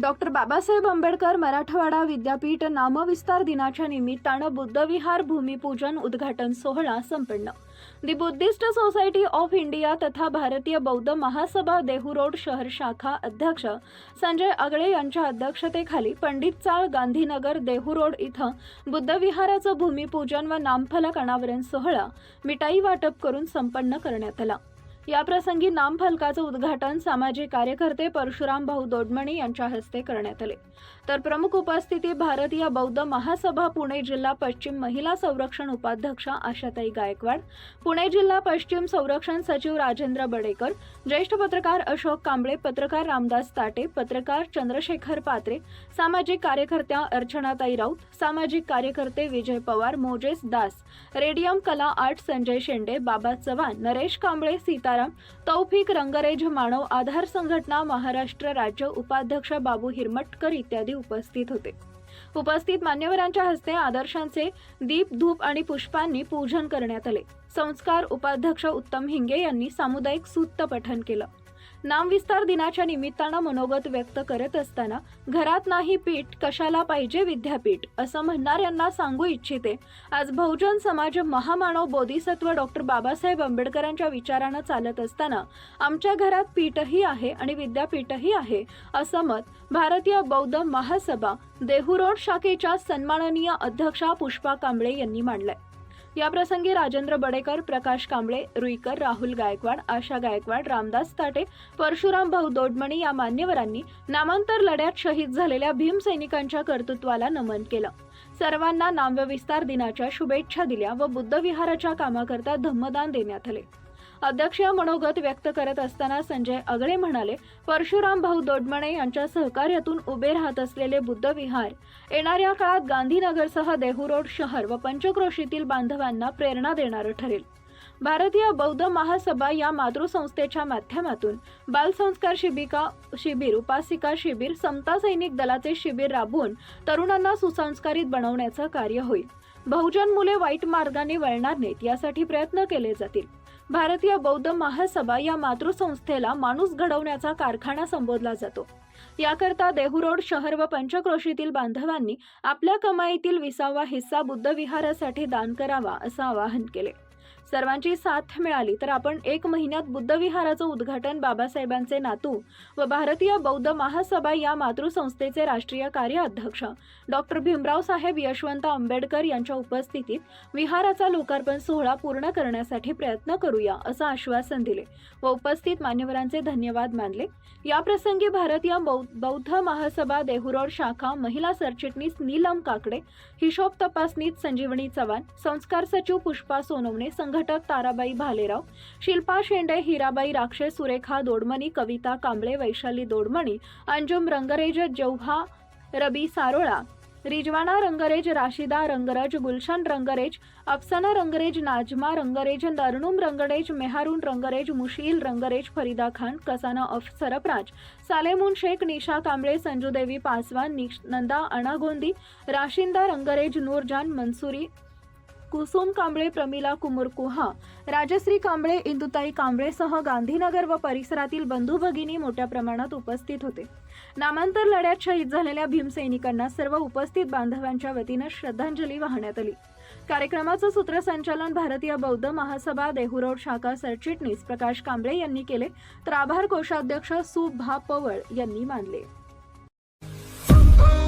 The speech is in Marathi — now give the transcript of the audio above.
डॉक्टर बाबासाहेब आंबेडकर मराठवाडा विद्यापीठ नामविस्तार दिनाच्या निमित्तानं बुद्धविहार भूमिपूजन उद्घाटन सोहळा संपन्न. दि बुद्धिस्ट सोसायटी ऑफ इंडिया तथा भारतीय बौद्ध महासभा देहू रोड शहर शाखा अध्यक्ष संजय आगळे यांच्या अध्यक्षतेखाली पंडित चाळ गांधीनगर देहू रोड इथं बुद्धविहाराचं भूमिपूजन व नामफलक अनावरण सोहळा मिठाई वाटप करून संपन्न करण्यात आला. याप्रसंगी नामफलकाचं उद्घाटन सामाजिक कार्यकर्ते परशुराम भाऊ दोडमणी यांच्या हस्ते करण्यात आले. तर प्रमुख उपस्थिती भारतीय बौद्ध महासभा पुणे जिल्हा पश्चिम महिला संरक्षण उपाध्यक्ष आशाताई गायकवाड पुणे जिल्हा पश्चिम संरक्षण सचिव राजेंद्र बडेकर ज्येष्ठ पत्रकार अशोक कांबळे पत्रकार रामदास ताटे पत्रकार चंद्रशेखर पात्रे सामाजिक कार्यकर्त्या अर्चनाताई राऊत सामाजिक कार्यकर्ते विजय पवार मोजेस दास रेडियम कला आर्ट संजय शेंडे बाबा चव्हाण नरेश कांबळे सीता तुकाराम तौफिक रंगरेज मानव आधार संघटना महाराष्ट्र राज्य उपाध्यक्ष बाबू हिरमटकर इत्यादी उपस्थित होते. उपस्थित मान्यवरांच्या हस्ते आदर्शांचे दीप धूप आणि पुष्पांनी पूजन करण्यात आले. संस्कार उपाध्यक्ष उत्तम हिंगे यांनी सामुदायिक सूत्त पठन केलं. नामविस्तार दिनाच्या निमित्तानं मनोगत व्यक्त करत असताना घरात नाही पीठ कशाला पाहिजे विद्यापीठ? असं म्हणणाऱ्यांना सांगू इच्छिते. आज बहुजन समाज महामानव बोधिसत्व डॉक्टर बाबासाहेब आंबेडकरांच्या विचारानं चालत असताना आमच्या घरात पीठही आहे आणि विद्यापीठही आहे असं मत भारतीय बौद्ध महासभा देहू रोड शाखेच्या सन्माननीय अध्यक्षा पुष्पा कांबळे यांनी मांडलंय. याप्रसंगी राजेंद्र बडेकर प्रकाश कांबळे रुईकर राहुल गायकवाड आशा गायकवाड रामदास ताटे परशुराम भाऊ दोडमणी या मान्यवरांनी नामांतर लढ्यात शहीद झालेल्या भीमसैनिकांच्या कर्तृत्वाला नमन केलं. सर्वांना नाम्यविस्तार दिनाच्या शुभेच्छा दिल्या व बुद्धविहाराच्या कामाकरता धम्मदान देण्यात आले. अध्यक्षीय मनोगत व्यक्त करत असताना संजय अगळे म्हणाले परशुराम भाऊ दोडमणे यांच्या सहकार्यातून उभे राहत असलेले बुद्धविहार येणाऱ्या काळात गांधीनगरसह देहू रोड शहर व पंचक्रोशीतील बांधवांना प्रेरणा देणारं ठरेल. भारतीय बौद्ध महासभा या मातृसंस्थेच्या माध्यमातून बालसंस्कार शिबिका शिबिर उपासिका शिबिर समता सैनिक दलाचे शिबिर राबवून तरुणांना सुसंस्कारित बनवण्याचं कार्य होईल. बहुजन मुले वाईट मार्गाने वळणार नाहीत यासाठी प्रयत्न केले जातील. भारतीय बौद्ध महासभा या मातृसंस्थेला माणूस घडवण्याचा कारखाना संबोधला जातो. याकरता देहू रोड शहर व पंचक्रोशीतील बांधवांनी आपल्या कमाईतील विसावा हिस्सा बुद्धविहारासाठी दान करावा असं आवाहन केले. सर्वांची साथ मिळाली. तर आपण एक महिन्यात बुद्धविहाराचं उद्घाटन बाबासाहेबांचे नातू व भारतीय बौद्ध महासभा या मातृसंस्थेचे राष्ट्रीय कार्य अध्यक्ष डॉक्टर भीमराव साहेब यशवंत आंबेडकर यांच्या उपस्थितीत विहाराचा लोकार्पण सोहळा पूर्ण करण्यासाठी प्रयत्न करूया असं आश्वासन दिले व उपस्थित मान्यवरांचे धन्यवाद मानले. याप्रसंगी भारतीय बौ- बौद्ध महासभा देहुरोड शाखा महिला सरचिटणीस नीलम काकडे हिशोब तपासनीत संजीवनी चव्हाण संस्कार सचिव पुष्पा सोनवणे घटक ताराबाई भालेराव शिल्पा शेंडे हिराबाई राक्षे सुरेखा दोडमणी कविता कांबळे वैशाली दोडमणी अंजुम रंगरेज जौहा रबी सारोळा रिजवाना रंगरेज राशिदा रंगरज गुलशन रंगरेज अफसाना रंगरेज नाजमा रंगरेज नरनुम रंगरेज मेहरून रंगरेज मुशील रंगरेज फरीदा खान कसाना अफ सरफराज सालेमून शेख निशा कांबळे संजूदेवी पासवान निश नंदा अणागोंदी राशिंदा रंगरेज नूरजान मनसुरी कुसुम कांबळे प्रमिला कुमर कुहा राजश्री कांबळे इंदुताई कांबळेसह गांधीनगर व परिसरातील बंधू भगिनी मोठ्या प्रमाणात उपस्थित होते. नामांतर लढ्यात शहीद झालेल्या भीमसैनिकांना सर्व उपस्थित बांधवांच्या वतीनं श्रद्धांजली वाहण्यात आली. कार्यक्रमाचं सूत्रसंचालन भारतीय बौद्ध महासभा देहुरोड शाखा सरचिटणीस प्रकाश कांबळे यांनी केले तर आभार कोषाध्यक्ष सुभा पवळ यांनी मानले.